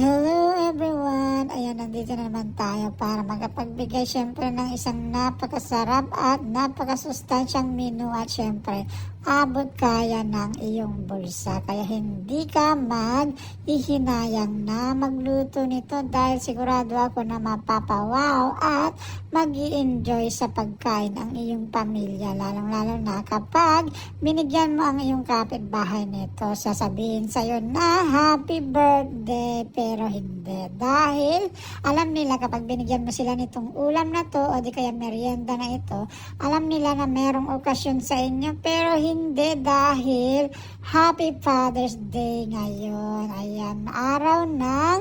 Hello everyone! Ayan, nandito na naman tayo para magapagbigay syempre ng isang napakasarap at napakasustansyang menu at syempre abot kaya ng iyong bulsa. Kaya hindi ka maghihinayang na magluto nito dahil sigurado ako na mapapawaw at mag enjoy sa pagkain ang iyong pamilya. Lalong-lalo na kapag binigyan mo ang iyong kapitbahay nito. Sasabihin sa'yo na happy birthday pero hindi. Dahil alam nila kapag binigyan mo sila nitong ulam na to o di kaya merienda na ito, alam nila na merong okasyon sa inyo pero hindi dahil Happy Father's Day ngayon. Ayan, araw ng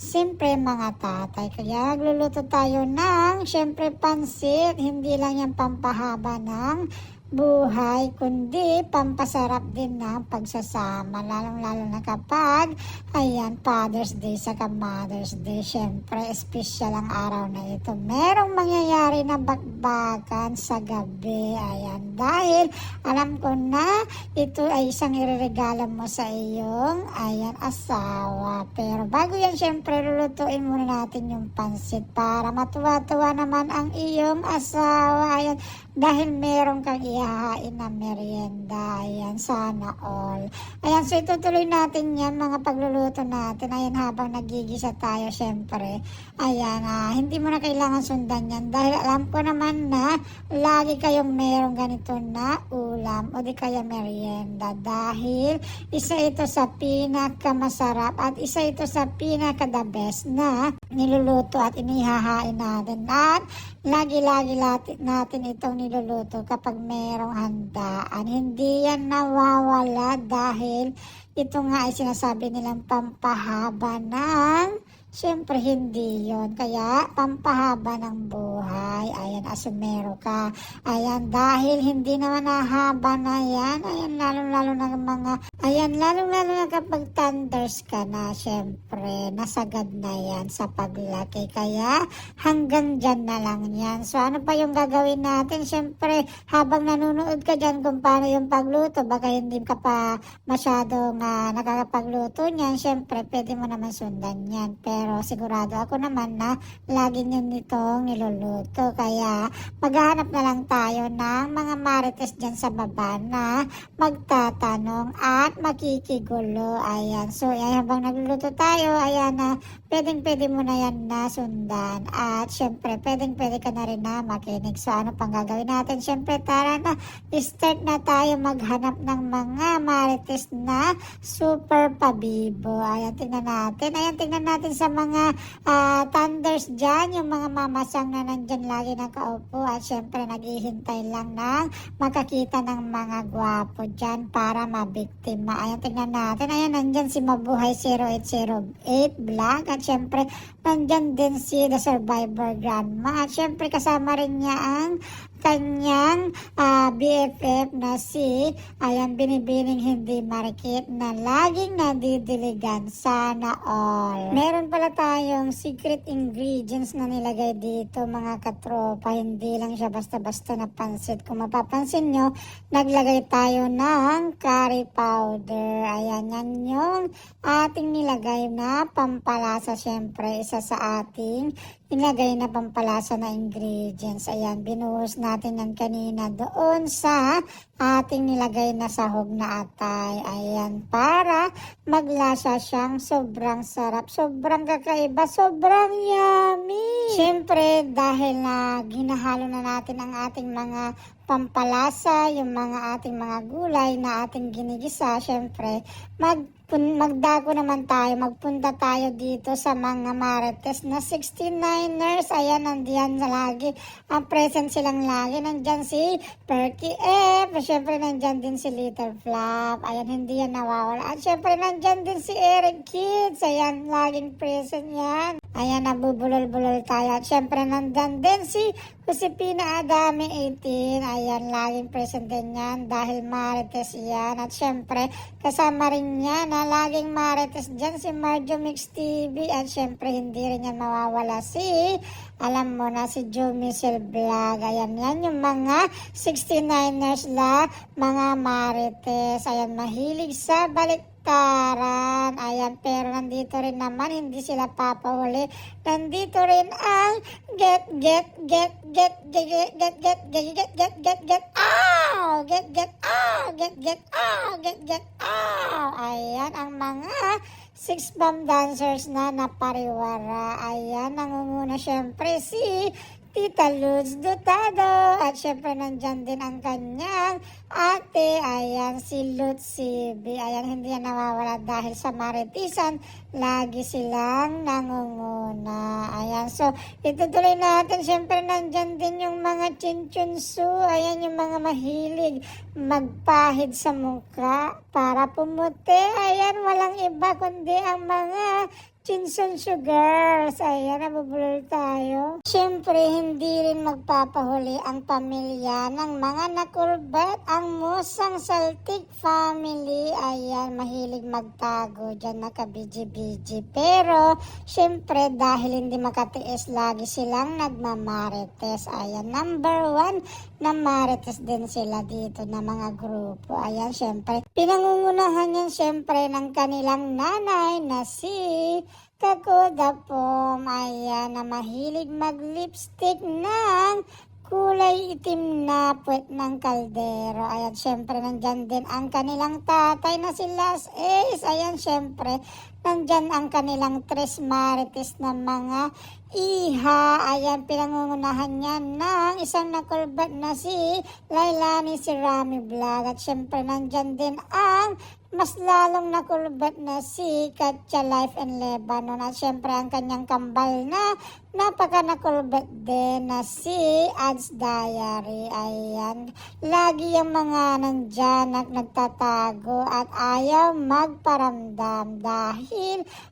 Siyempre mga tatay, kaya nagluluto tayo ng siyempre pansit, hindi lang yan pampahaba ng buhay, kundi pampasarap din ng pagsasama, lalong-lalo na kapag, ayan, Father's Day sa Mother's Day, syempre, special ang araw na ito. Merong mangyayari na bakbakan sa gabi, ayan, dahil alam ko na ito ay isang ireregalo mo sa iyong, ayan, asawa. Pero bago yan, syempre, lulutuin muna natin yung pansit para matuwa-tuwa naman ang iyong asawa, ayan, dahil meron kang ihahain na merienda. Ayan, sana all. Ayan, so itutuloy natin yan, mga pagluluto natin. Ayan, habang nagigisa tayo, syempre. Ayan, ah, hindi mo na kailangan sundan yan dahil alam ko naman na lagi kayong merong ganito na ulam o di kaya merienda dahil isa ito sa pinakamasarap at isa ito sa pinaka-the best na niluluto at inihahain natin. At lagi-lagi natin itong kapag merong handaan. Hindi yan nawawala dahil ito nga ay sinasabi nilang pampahaba ng Siyempre, hindi yon Kaya, pampahaba ng buhay. Asumero ka. Ayan, dahil hindi naman nahaba na yan. Ayan, lalo-lalo na mga... Ayan, lalo-lalo na kapag thunders ka na, siyempre, nasagad na yan sa paglaki. Kaya, hanggang dyan na lang yan. So, ano pa yung gagawin natin? Siyempre, habang nanonood ka dyan kung paano yung pagluto, baka hindi ka pa masyadong uh, nakakapagluto niyan. Siyempre, pwede mo naman sundan yan. Pero sigurado ako naman na lagi nyo nitong niluluto. Kaya maghahanap na lang tayo ng mga marites dyan sa baba na magtatanong at makikigulo. Ayan. So, ayan, habang nagluluto tayo, ayan na pwedeng pwede mo na yan na sundan. At syempre, pwedeng pwede ka na rin na makinig. So, ano pang gagawin natin? Syempre, tara na, start na tayo maghanap ng mga marites na super pabibo. Ayan, tingnan natin. Ayan, tingnan natin sa mga ah, thunders dyan, yung mga mamasang na nandyan lagi nakaupo at syempre naghihintay lang ng makakita ng mga gwapo dyan para mabiktima. Ayan, tingnan natin. Ayan, nandyan si Mabuhay 0808 Vlog at syempre nandyan din si The Survivor Grandma at syempre kasama rin niya ang kanyang ah, BFF na si ayan binibining hindi marikit na laging nadidiligan sana all. Meron pala tayong secret ingredients na nilagay dito mga katropa. Hindi lang siya basta-basta na pansit. Kung mapapansin nyo, naglagay tayo ng curry powder. Ayan, yan yung ating nilagay na pampalasa syempre. Isa sa ating nilagay na pampalasa na ingredients. Ayan, binuhos natin yan kanina doon sa ating nilagay na sahog na atay. Ayan, para maglasa siyang sobrang sarap, sobrang kakaiba, sobrang yummy. Siyempre, dahil na ginahalo na natin ang ating mga pampalasa, yung mga ating mga gulay na ating ginigisa, syempre, mag magdago naman tayo, magpunta tayo dito sa mga marites na 69ers. Ayan, nandiyan na lagi. Ang present silang lagi. Nandyan si Perky F. Siyempre, nandyan din si Little Flap. Ayan, hindi yan nawawala. At siyempre, nandyan din si Eric Kids. Ayan, laging present yan. Ayan, nabubulol-bulol tayo. At syempre, nandyan din si Josepina Adami 18. Ayan, laging present din yan dahil marites yan. At syempre, kasama rin niya na laging marites dyan si Marjo Mix TV. At syempre, hindi rin yan mawawala si, alam mo na, si Joe Michelle Vlog. Ayan, yan yung mga 69ers la, mga marites. Ayan, mahilig sa balik kalakaran. Ayan, pero nandito rin naman, hindi sila papahuli. Nandito rin ang get, get, get, get, get, get, get, get, get, get, get, get, get, ow! Get, get, ow! Get, get, ow! Get, get, ow! Ayan, ang mga six bomb dancers na napariwara. Ayan, nangunguna syempre si Tita Luz Dotado. At syempre nandyan din ang kanyang ate. Ayan, si Luz CB. Ayan, hindi yan nawawala dahil sa Maritisan. Lagi silang nangunguna. Ayan, so itutuloy natin. Syempre nandyan din yung mga chinchunsu. Ayan, yung mga mahilig magpahid sa muka para pumuti. Ayan, walang iba kundi ang mga Chinsunsu girls, ayan, nabubulol tayo. Siyempre, hindi rin magpapahuli ang pamilya ng mga nakulbat. Ang musang saltik family, ayan, mahilig magtago dyan, nakabiji-biji. Pero, siyempre, dahil hindi makatiis, lagi silang nagmamarites. Ayan, number one, na marites din sila dito na mga grupo. Ayan, siyempre, pinangungunahan yan siyempre ng kanilang nanay na si Kakoda po, ayan, na mahilig mag-lipstick ng kulay itim na puwet ng kaldero. Ayan, syempre, nandyan din ang kanilang tatay na si Las Ace. Ayan, syempre, nandyan ang kanilang tres marites na mga iha. Ayan, pinangungunahan niya ng isang nakulbat na si Lailani si Rami Vlog. At syempre, nandyan din ang mas lalong nakulbat na si Katya Life in Lebanon at syempre ang kanyang kambal na napaka nakulbat din na si Ads Diary. Ayan. Lagi yung mga nandyan na nagtatago at ayaw magparamdam dahil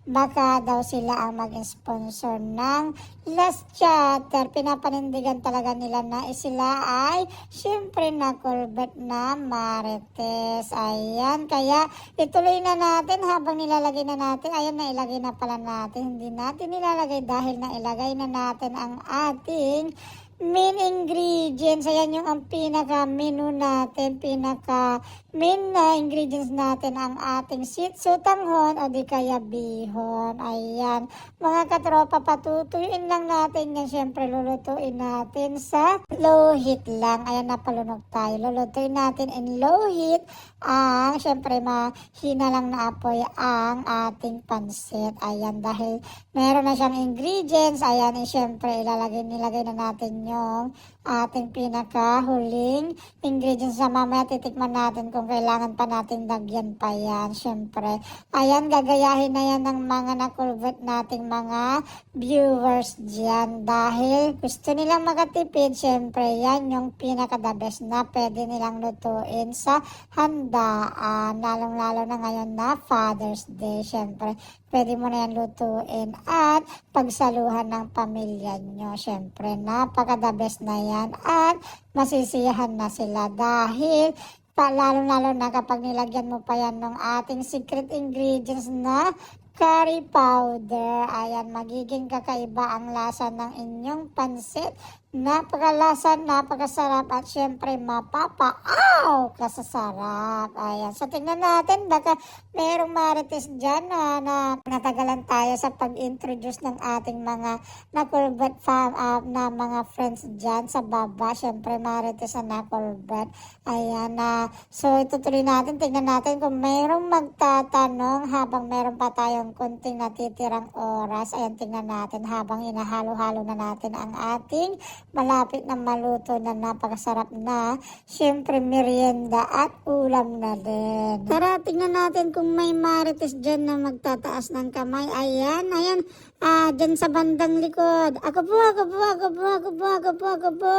baka daw sila ang mag-sponsor ng last chatter. Pinapanindigan talaga nila na sila ay syempre nakulbat na marites. Ayan. Kaya ituloy na natin habang nilalagay na natin. Ayan na ilagay na pala natin. Hindi natin nilalagay dahil na ilagay na natin ang ating main ingredients. Ayan yung ang pinaka menu natin, pinaka main na ingredients natin ang ating sweet sutanghon o di kaya bihon. Ayan. Mga katropa, patutuyuin lang natin yan. Siyempre, lulutuin natin sa low heat lang. Ayan, napalunog tayo. Lulutuin natin in low heat ang, siyempre, mahina lang na apoy ang ating pansit. Ayan, dahil meron na siyang ingredients. Ayan, eh, siyempre, ilalagay, nilagay na natin yung ating pinakahuling ingredients na mamaya titikman natin kung kailangan pa nating dagyan pa yan. Siyempre, ayan, gagayahin na yan ng mga nakulbet nating mga viewers dyan dahil gusto nilang makatipid. Siyempre, yan yung pinaka the best na pwede nilang lutuin sa handaan. Lalong-lalo na ngayon na Father's Day. Siyempre, pwede mo na yan lutuin at pagsaluhan ng pamilya nyo. Siyempre, napaka the best na yan at masisiyahan na sila dahil pa, lalo-lalo na kapag nilagyan mo pa yan ng ating secret ingredients na curry powder. Ayan, magiging kakaiba ang lasa ng inyong pansit. Napakalasa, napakasarap at syempre mapapa-aw kasasarap. Ayan, so tingnan natin baka merong marites dyan na, na natagalan tayo sa pag-introduce ng ating mga nakulbat fam, uh, na mga friends dyan sa baba. Syempre marites na nakulbat. Ayan na. so itutuloy natin, tingnan natin kung merong magtatanong habang meron pa tayong kunting natitirang oras. Ayan, tingnan natin habang inahalo-halo na natin ang ating malapit na maluto na napakasarap na syempre merienda at ulam na din. Tara, tingnan natin kung may marites dyan na magtataas ng kamay. Ayan, ayan, ah, dyan sa bandang likod. Ako po, ako po, ako po, ako po, ako po, ako po.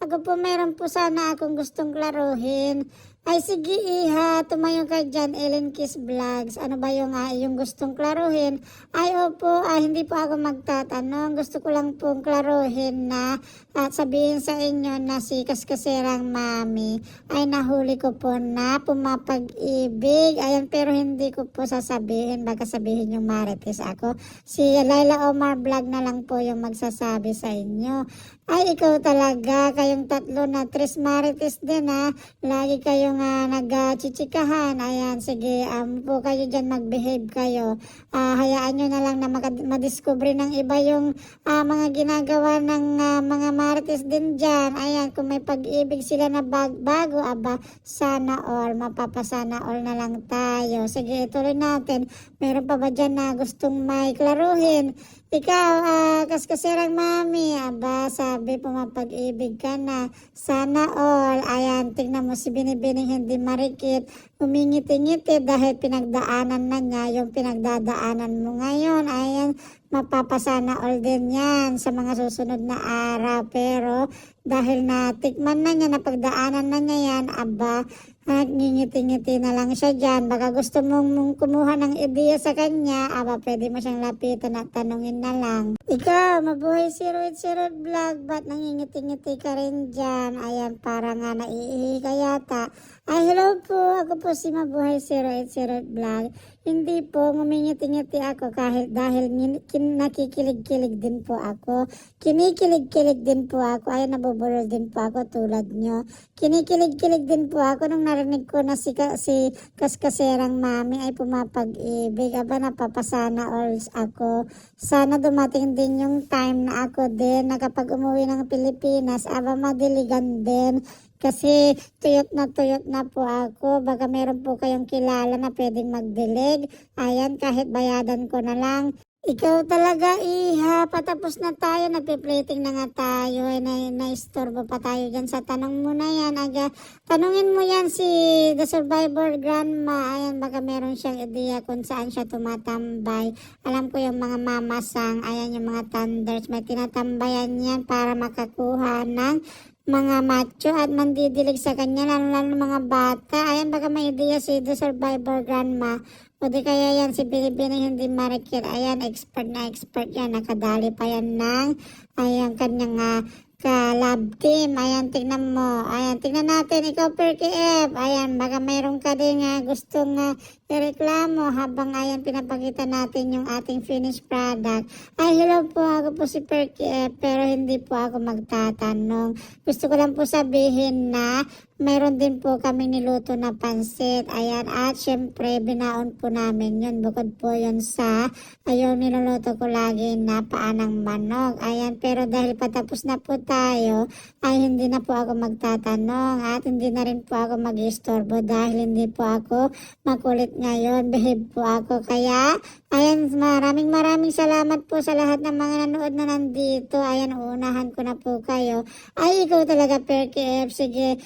Ako po, meron po sana akong gustong klaruhin. Ay sige iha, tumayo ka dyan, Ellen Kiss Vlogs. Ano ba yung ah, yung gustong klaruhin? Ay opo, ah, hindi po ako magtatanong. Gusto ko lang pong klaruhin na at sabihin sa inyo na si Kaskasirang Mami ay nahuli ko po na pumapag-ibig. Ayan, pero hindi ko po sasabihin. Baka sabihin yung Marites ako. Si Laila Omar Vlog na lang po yung magsasabi sa inyo. Ay, ikaw talaga. Kayong tatlo na Tres Marites din ha. Lagi kayo kayong uh, nagchichikahan, ayan, sige, um, po kayo dyan, mag-behave kayo. Ah, hayaan nyo na lang na madiscover ng iba yung ah, mga ginagawa ng ah, mga marites din dyan. Ayan, kung may pag-ibig sila na bag bago, aba, sana all, mapapasana all na lang tayo. Sige, tuloy natin. Meron pa ba dyan na gustong may klaruhin? Ikaw, ah, kaskasirang mami, aba, sabi po mapag-ibig ka na. Sana all, ayan, tingnan mo si Binibining hindi marikit, umingiti-ngiti dahil pinagdaanan na niya yung pinagdadaanan mo ngayon. Ayan, mapapasana all din yan sa mga susunod na araw. Pero dahil natikman na niya, napagdaanan na niya yan, aba, at ngingiti-ngiti na lang siya dyan. Baka gusto mong, mong kumuha ng ideya sa kanya, aba, pwede mo siyang lapitan at tanungin na lang. Ikaw, mabuhay si Ruid si Ruid Vlog, ba't nangingiti-ngiti ka rin dyan? Ayan, para nga naiihi ka yata. Ay, hello po. Ako po si Mabuhay si Ruid si Ruid Vlog. Hindi po, ngumingiti-ngiti ako kahit dahil nakikilig-kilig din po ako. Kinikilig-kilig din po ako. Ay, nabubulol din po ako tulad nyo. Kinikilig-kilig din po ako nung narinig ko na si, ka- si kaskaserang mami ay pumapag-ibig. Aba, napapasana all ako. Sana dumating din yung time na ako din na kapag umuwi ng Pilipinas, aba, madiligan din. Kasi tuyot na tuyot na po ako. Baka meron po kayong kilala na pwedeng magdilig. Ayan, kahit bayadan ko na lang. Ikaw talaga, iha. Patapos na tayo. Nagpe-plating na nga tayo. Eh, na, na-istorbo pa tayo dyan sa tanong mo na yan. Aga, tanungin mo yan si The Survivor Grandma. Ayan, baka meron siyang ideya kung saan siya tumatambay. Alam ko yung mga mamasang. Ayan, yung mga thunders. May tinatambayan yan para makakuha ng mga macho at mandidilig sa kanya, lalo-lalo mga bata. Ayan, baka may ideya si The Survivor Grandma. O di kaya yan si Bilibini hindi marikit. Ayan, expert na expert yan. Nakadali pa yan ng ayan, kanyang uh, ka-lab team. Ayan, tignan mo. Ayan, tignan natin. Ikaw, Perky F. Ayan, baka mayroon ka din uh, gustong uh, ireklamo habang ayan pinapakita natin yung ating finished product. Ay, hello po. Ako po si Perky F. Pero hindi po ako magtatanong. Gusto ko lang po sabihin na mayroon din po kami niluto na pansit. Ayan, at syempre, binaon po namin yun. Bukod po yun sa, ayun, niluluto ko lagi na paanang manok. Ayan, pero dahil patapos na po tayo, ay hindi na po ako magtatanong at hindi na rin po ako mag-istorbo dahil hindi po ako makulit ngayon. Behave po ako. Kaya, ayan, maraming maraming salamat po sa lahat ng mga nanood na nandito. Ayan, uunahan ko na po kayo. Ay, ikaw talaga, Perky F. Sige,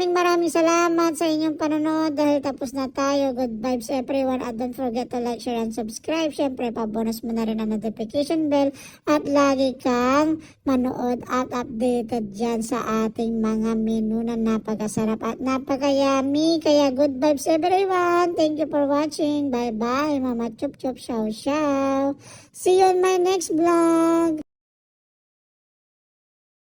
maraming maraming salamat sa inyong panonood dahil tapos na tayo. Good vibes everyone at don't forget to like, share, and subscribe. Siyempre, pabonus mo na rin ang notification bell at lagi kang manood at updated dyan sa ating mga menu na napakasarap at napakayami. Kaya good vibes everyone. Thank you for watching. Bye-bye. Mama Chup Chup Chow Chow. See you in my next vlog.